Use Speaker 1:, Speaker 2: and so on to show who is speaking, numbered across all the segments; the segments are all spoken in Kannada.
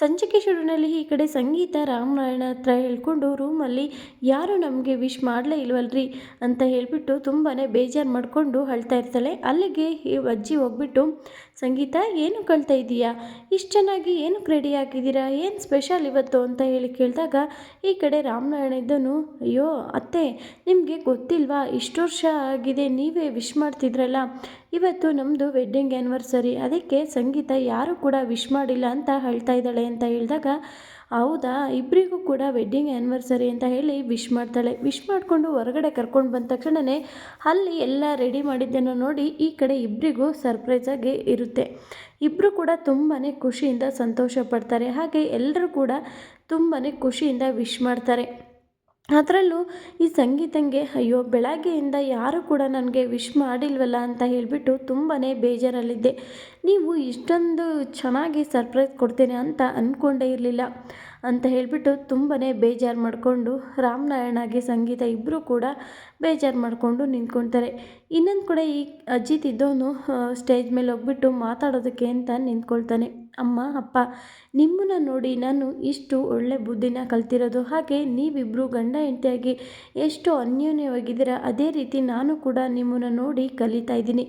Speaker 1: ಸಂಚಿಕೆ ಶುರುವಿನಲ್ಲಿ ಈ ಕಡೆ ಸಂಗೀತ ರಾಮನಾರಾಯಣ ಹತ್ರ ಹೇಳ್ಕೊಂಡು ರೂಮಲ್ಲಿ ಯಾರು ನಮಗೆ ವಿಶ್ ಮಾಡಲೇ ಇಲ್ವಲ್ರಿ ಅಂತ ಹೇಳಿಬಿಟ್ಟು ತುಂಬಾ ಬೇಜಾರು ಮಾಡಿಕೊಂಡು ಅಳ್ತಾ ಇರ್ತಾಳೆ. ಅಲ್ಲಿಗೆ ಈ ಅಜ್ಜಿ ಹೋಗ್ಬಿಟ್ಟು, ಸಂಗೀತ, ಏನು ಕಳ್ತಾ ಇದೀಯಾ? ಇಷ್ಟು ಚೆನ್ನಾಗಿ ಏನು ರೆಡಿ ಆಗಿದ್ದೀರಾ? ಏನು ಸ್ಪೆಷಲ್ ಇವತ್ತು? ಅಂತ ಹೇಳಿ ಕೇಳಿದಾಗ, ಈ ಕಡೆ ರಾಮನಾರಾಯಣ ಇದ್ದನು, ಅಯ್ಯೋ, ಅತ್ತೆ, ನಿಮಗೆ ಗೊತ್ತಿಲ್ವಾ? ಇಷ್ಟು ವರ್ಷ ಆಗಿದೆ, ನೀವೇ ವಿಶ್ ಮಾಡ್ತಿದ್ರಲ್ಲ. ಇವತ್ತು ನಮ್ಮದು ವೆಡ್ಡಿಂಗ್ ಆ್ಯನಿವರ್ಸರಿ ಅದಕ್ಕೆ ಸಂಗೀತ ಯಾರು ಕೂಡ ವಿಶ್ ಮಾಡಿಲ್ಲ ಅಂತ ಹೇಳ್ತಾ ಇದ್ದಾಳೆ ಅಂತ ಹೇಳಿದಾಗ, ಹೌದಾ ಇಬ್ಬರಿಗೂ ಕೂಡ ವೆಡ್ಡಿಂಗ್ ಆ್ಯನಿವರ್ಸರಿ ಅಂತ ಹೇಳಿ ವಿಶ್ ಮಾಡ್ತಾಳೆ. ವಿಶ್ ಮಾಡಿಕೊಂಡು ಹೊರಗಡೆ ಕರ್ಕೊಂಡು ಬಂದ ತಕ್ಷಣವೇ ಅಲ್ಲಿ ಎಲ್ಲ ರೆಡಿ ಮಾಡಿದ್ದನ್ನು ನೋಡಿ ಈ ಕಡೆ ಇಬ್ಬರಿಗೂ ಸರ್ಪ್ರೈಸಾಗಿ ಇರುತ್ತೆ. ಇಬ್ಬರು ಕೂಡ ತುಂಬಾ ಖುಷಿಯಿಂದ ಸಂತೋಷ ಪಡ್ತಾರೆ. ಹಾಗೆ ಎಲ್ಲರೂ ಕೂಡ ತುಂಬಾ ಖುಷಿಯಿಂದ ವಿಶ್ ಮಾಡ್ತಾರೆ. ಅದರಲ್ಲೂ ಈ ಸಂಗೀತಂಗೆ ಅಯ್ಯೋ, ಬೆಳಗ್ಗೆಯಿಂದ ಯಾರೂ ಕೂಡ ನನಗೆ ವಿಶ್ ಮಾಡಿಲ್ವಲ್ಲ ಅಂತ ಹೇಳಿಬಿಟ್ಟು ತುಂಬಾ ಬೇಜಾರಲ್ಲಿದ್ದೆ. ನೀವು ಇಷ್ಟೊಂದು ಚೆನ್ನಾಗಿ ಸರ್ಪ್ರೈಸ್ ಕೊಡ್ತೀನಿ ಅಂತ ಅಂದ್ಕೊಂಡೇ ಇರಲಿಲ್ಲ ಅಂತ ಹೇಳಿಬಿಟ್ಟು ತುಂಬಾ ಬೇಜಾರು ಮಾಡಿಕೊಂಡು ರಾಮನಾರಾಯಣಗೆ ಸಂಗೀತ ಇಬ್ಬರೂ ಕೂಡ ಬೇಜಾರು ಮಾಡಿಕೊಂಡು ನಿಂತ್ಕೊಳ್ತಾರೆ ಇನ್ನೊಂದು ಕೂಡ ಈ ಅಜಿತ್ ಇದ್ದವನು ಸ್ಟೇಜ್ ಮೇಲೆ ಹೋಗ್ಬಿಟ್ಟು ಮಾತಾಡೋದಕ್ಕೆ ಅಂತ ನಿಂತ್ಕೊಳ್ತಾನೆ. ಅಮ್ಮ, ಅಪ್ಪ, ನಿಮ್ಮನ್ನು ನೋಡಿ ನಾನು ಇಷ್ಟು ಒಳ್ಳೆ ಬುದ್ಧಿನ ಕಲ್ತಿರೋದು. ಹಾಗೆ ನೀವಿಬ್ಬರು ಗಂಡ ಹೆಂಡತಿಯಾಗಿ ಎಷ್ಟು ಅನ್ಯೋನ್ಯವಾಗಿದ್ದೀರ. ಅದೇ ರೀತಿ ನಾನು ಕೂಡ ನಿಮ್ಮನ್ನು ನೋಡಿ ಕಲಿತಾ ಇದ್ದೀನಿ.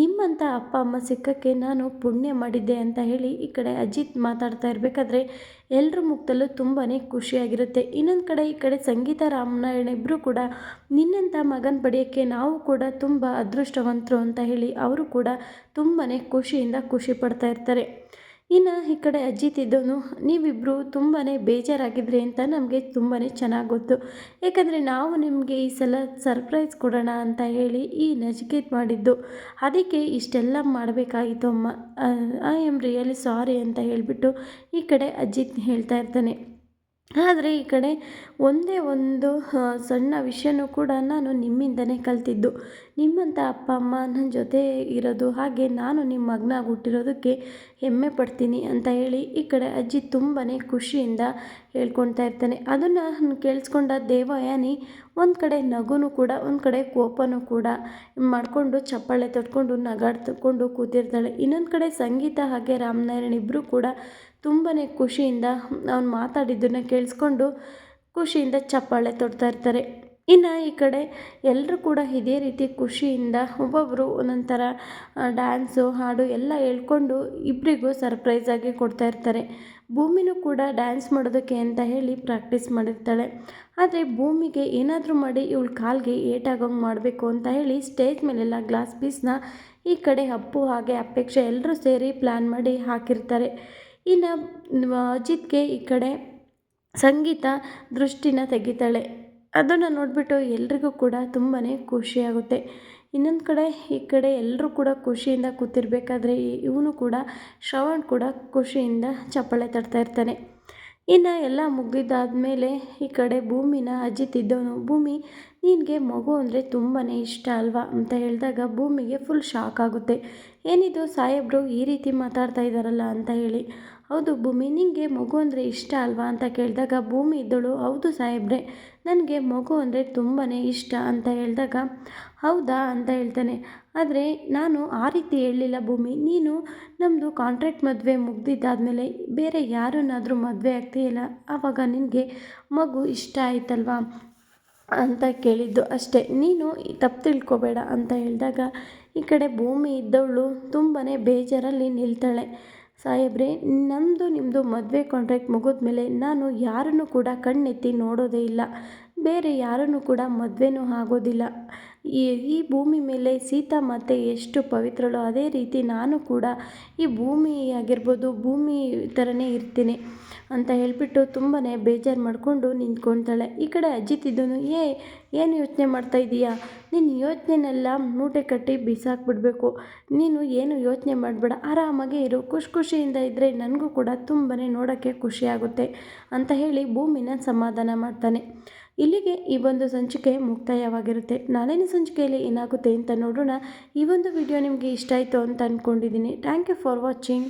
Speaker 1: ನಿಮ್ಮಂಥ ಅಪ್ಪ, ಅಮ್ಮ ಸಿಕ್ಕಕ್ಕೆ ನಾನು ಪುಣ್ಯ ಮಾಡಿದ್ದೆ ಅಂತ ಹೇಳಿ ಈ ಕಡೆ ಅಜಿತ್ ಮಾತಾಡ್ತಾ ಇರಬೇಕಾದ್ರೆ ಎಲ್ಲರ ಮುಖದಲ್ಲೂ ತುಂಬಾ ಖುಷಿಯಾಗಿರುತ್ತೆ. ಇನ್ನೊಂದು ಕಡೆ ಈ ಕಡೆ ಸಂಗೀತ ರಾಮನಾರಾಯಣ ಇಬ್ಬರು ಕೂಡ ನಿನ್ನಂಥ ಮಗನ ಪಡೆಯೋಕ್ಕೆ ನಾವು ಕೂಡ ತುಂಬ ಅದೃಷ್ಟವಂತರು ಅಂತ ಹೇಳಿ ಅವರು ಕೂಡ ತುಂಬಾ ಖುಷಿಯಿಂದ ಖುಷಿ ಪಡ್ತಾ ಇರ್ತಾರೆ. ಇನ್ನು ಈ ಕಡೆ ಅಜ್ಜಿತ್ ಇದ್ದವನು ನೀವಿಬ್ಬರು ತುಂಬಾ ಬೇಜಾರಾಗಿದ್ರಿ ಅಂತ ನಮಗೆ ತುಂಬಾ ಚೆನ್ನಾಗಿ ಗೊತ್ತು. ಏಕೆಂದರೆ ನಾವು ನಿಮಗೆ ಈ ಸಲ ಸರ್ಪ್ರೈಸ್ ಕೊಡೋಣ ಅಂತ ಹೇಳಿ ಈ ನಜಿಕೇತ್ ಮಾಡಿದ್ದು. ಅದಕ್ಕೆ ಇಷ್ಟೆಲ್ಲ ಮಾಡಬೇಕಾಗಿತ್ತು ಅಮ್ಮ. ಐ ಆಮ್ ರಿಯಲಿ ಸಾರಿ ಅಂತ ಹೇಳಿಬಿಟ್ಟು ಈ ಕಡೆ ಅಜ್ಜಿತ್ ಹೇಳ್ತಾ ಇರ್ತಾನೆ. ಆದರೆ ಈ ಕಡೆ ಒಂದೇ ಒಂದು ಸಣ್ಣ ವಿಷಯನೂ ಕೂಡ ನಾನು ನಿಮ್ಮಿಂದನೇ ಕಲ್ತಿದ್ದು. ನಿಮ್ಮಂಥ ಅಪ್ಪ, ಅಮ್ಮ ನನ್ನ ಜೊತೆ ಇರೋದು, ಹಾಗೆ ನಾನು ನಿಮ್ಮ ಮಗನಾಗಿ ಹುಟ್ಟಿರೋದಕ್ಕೆ ಹೆಮ್ಮೆ ಪಡ್ತೀನಿ ಅಂತ ಹೇಳಿ ಈ ಕಡೆ ಅಜ್ಜಿ ತುಂಬಾ ಖುಷಿಯಿಂದ ಹೇಳ್ಕೊಳ್ತಾ ಇರ್ತಾನೆ. ಅದನ್ನು ಕೇಳಿಸ್ಕೊಂಡ ದೇವಯಾನಿ ಒಂದು ಕಡೆ ನಗುನು ಕೂಡ, ಒಂದು ಕಡೆ ಕೋಪನೂ ಕೂಡ ಮಾಡಿಕೊಂಡು ಚಪ್ಪಾಳೆ ತಟ್ಕೊಂಡು ನಗಾಡ್ತಕೊಂಡು ಕೂತಿರ್ತಾಳೆ. ಇನ್ನೊಂದು ಕಡೆ ಸಂಗೀತ ಹಾಗೆ ರಾಮನಾರಾಯಣ ಇಬ್ಬರೂ ಕೂಡ ತುಂಬಾ ಖುಷಿಯಿಂದ ಅವ್ನು ಮಾತಾಡಿದ್ದನ್ನು ಕೇಳಿಸ್ಕೊಂಡು ಖುಷಿಯಿಂದ ಚಪ್ಪಾಳೆ ತೊಡ್ತಾ ಇರ್ತಾರೆ. ಇನ್ನು ಈ ಕಡೆ ಎಲ್ಲರೂ ಕೂಡ ಇದೇ ರೀತಿ ಖುಷಿಯಿಂದ ಒಬ್ಬೊಬ್ಬರು ಒಂದೊಂದು ಥರ ಡ್ಯಾನ್ಸು ಹಾಡು ಎಲ್ಲ ಹೇಳ್ಕೊಂಡು ಇಬ್ಬರಿಗೂ ಸರ್ಪ್ರೈಸಾಗಿ ಕೊಡ್ತಾ ಇರ್ತಾರೆ. ಭೂಮಿನೂ ಕೂಡ ಡ್ಯಾನ್ಸ್ ಮಾಡೋದಕ್ಕೆ ಅಂತ ಹೇಳಿ ಪ್ರಾಕ್ಟೀಸ್ ಮಾಡಿರ್ತಾಳೆ. ಆದರೆ ಭೂಮಿಗೆ ಏನಾದರೂ ಮಾಡಿ ಇವಳ ಕಾಲಿಗೆ ಏಟಾಗೋಂಗೆ ಮಾಡಬೇಕು ಅಂತ ಹೇಳಿ ಸ್ಟೇಜ್ ಮೇಲೆಲ್ಲ ಗ್ಲಾಸ್ ಪೀಸ್ನ ಈ ಕಡೆ ಅಪ್ಪು ಹಾಗೆ ಅಪೇಕ್ಷೆ ಎಲ್ಲರೂ ಸೇರಿ ಪ್ಲ್ಯಾನ್ ಮಾಡಿ ಹಾಕಿರ್ತಾರೆ. ಇನ್ನು ಅಜಿತ್ಗೆ ಈ ಕಡೆ ಸಂಗೀತ ದೃಷ್ಟಿನ ತೆಗಿತಾಳೆ. ಅದನ್ನು ನೋಡಿಬಿಟ್ಟು ಎಲ್ರಿಗೂ ಕೂಡ ತುಂಬಾ ಖುಷಿಯಾಗುತ್ತೆ. ಇನ್ನೊಂದು ಕಡೆ ಈ ಕಡೆ ಎಲ್ಲರೂ ಕೂಡ ಖುಷಿಯಿಂದ ಕೂತಿರ್ಬೇಕಾದ್ರೆ ಇವನು ಕೂಡ ಶ್ರವಣ್ ಕೂಡ ಖುಷಿಯಿಂದ ಚಪ್ಪಾಳೆ ತಡ್ತಾ ಇರ್ತಾನೆ. ಇನ್ನು ಎಲ್ಲ ಮುಗಿದಾದ್ಮೇಲೆ ಈ ಕಡೆ ಭೂಮಿನ ಅಜಿತ್ ಇದ್ದವನು ಭೂಮಿ, ನಿನಗೆ ಮಗು ಅಂದರೆ ತುಂಬಾ ಇಷ್ಟ ಅಲ್ವಾ? ಅಂತ ಹೇಳಿದಾಗ ಭೂಮಿಗೆ ಫುಲ್ ಶಾಕ್ ಆಗುತ್ತೆ. ಏನಿದು ಸಾಹೇಬರು ಈ ರೀತಿ ಮಾತಾಡ್ತಾ ಇದ್ದಾರಲ್ಲ ಅಂತ ಹೇಳಿ. ಹೌದು, ಭೂಮಿ ನಿನಗೆ ಮಗು ಅಂದರೆ ಇಷ್ಟ ಅಲ್ವಾ ಅಂತ ಕೇಳಿದಾಗ, ಭೂಮಿ ಇದ್ದಳು, ಹೌದು ಸಾಹೇಬ್ರೆ, ನನಗೆ ಮಗು ಅಂದರೆ ತುಂಬಾ ಇಷ್ಟ ಅಂತ ಹೇಳಿದಾಗ, ಹೌದಾ ಅಂತ ಹೇಳ್ತಾನೆ. ಆದರೆ ನಾನು ಆ ರೀತಿ ಹೇಳಲಿಲ್ಲ ಭೂಮಿ. ನೀನು ನಮ್ಮದು ಕಾಂಟ್ರಾಕ್ಟ್ ಮದುವೆ ಮುಗ್ದಿದ್ದಾದಮೇಲೆ ಬೇರೆ ಯಾರನ್ನಾದರೂ ಮದುವೆ ಆಗ್ತೀಯಲ್ಲ ಆವಾಗ ನಿನಗೆ ಮಗು ಇಷ್ಟ ಆಯ್ತಲ್ವಾ ಅಂತ ಕೇಳಿದ್ದು ಅಷ್ಟೇ. ನೀನು ತಪ್ಪು ತಿಳ್ಕೊಬೇಡ ಅಂತ ಹೇಳಿದಾಗ, ಈ ಕಡೆ ಭೂಮಿ ಇದ್ದವಳು ತುಂಬಾ ಬೇಜಾರಲ್ಲಿ ನಿಲ್ತಾಳೆ. ಸಾಹೇಬ್ರೆ ನಮ್ಮದು ನಿಮ್ಮದು ಮದುವೆ ಕಾಂಟ್ರಾಕ್ಟ್ ಮುಗಿದ್ಮೇಲೆ ನಾನು ಯಾರನ್ನು ಕೂಡ ಕಣ್ಣೆತ್ತಿ ನೋಡೋದೇ ಇಲ್ಲ. ಬೇರೆ ಯಾರನ್ನು ಕೂಡ ಮದುವೆನೂ ಆಗೋದಿಲ್ಲ. ಈ ಈ ಭೂಮಿ ಮೇಲೆ ಸೀತಾಮಾತೆ ಎಷ್ಟು ಪವಿತ್ರಳೋ ಅದೇ ರೀತಿ ನಾನು ಕೂಡ ಈ ಭೂಮಿ ಆಗಿರ್ಬೋದು ಭೂಮಿ ಥರನೇ ಇರ್ತೀನಿ ಅಂತ ಹೇಳಿಬಿಟ್ಟು ತುಂಬಾ ಬೇಜಾರು ಮಾಡಿಕೊಂಡು ನಿಂತ್ಕೊತಾಳೆ. ಈ ಕಡೆ ಅಜಿತ್ ಇದ್ದನು ಏ, ಏನು ಯೋಚನೆ ಮಾಡ್ತಾ ಇದ್ದೀಯಾ ನಿನ್ನ ಯೋಚನೆನೆಲ್ಲ ಮೂಟೆ ಕಟ್ಟಿ ಬಿಸಾಕ್ಬಿಡ್ಬೇಕು. ನೀನು ಏನು ಯೋಚನೆ ಮಾಡಬೇಡ. ಆರಾಮಾಗೆ ಇರು. ಖುಷಿ ಖುಷಿಯಿಂದ ಇದ್ದರೆ ನನಗೂ ಕೂಡ ತುಂಬಾ ನೋಡೋಕ್ಕೆ ಖುಷಿಯಾಗುತ್ತೆ ಅಂತ ಹೇಳಿ ಭೂಮಿನ ಸಮಾಧಾನ ಮಾಡ್ತಾನೆ. ಇಲ್ಲಿಗೆ ಈ ಒಂದು ಸಂಚಿಕೆ ಮುಕ್ತಾಯವಾಗಿರುತ್ತೆ. ನಾಳಿನ ಸಂಚಿಕೆಯಲ್ಲಿ ಏನಾಗುತ್ತೆ ಅಂತ ನೋಡೋಣ. ಈ ಒಂದು ವಿಡಿಯೋ ನಿಮಗೆ ಇಷ್ಟ ಆಯಿತು ಅಂತ ಅಂದ್ಕೊಂಡಿದ್ದೀನಿ ಥ್ಯಾಂಕ್ ಯು ಫಾರ್ ವಾಚಿಂಗ್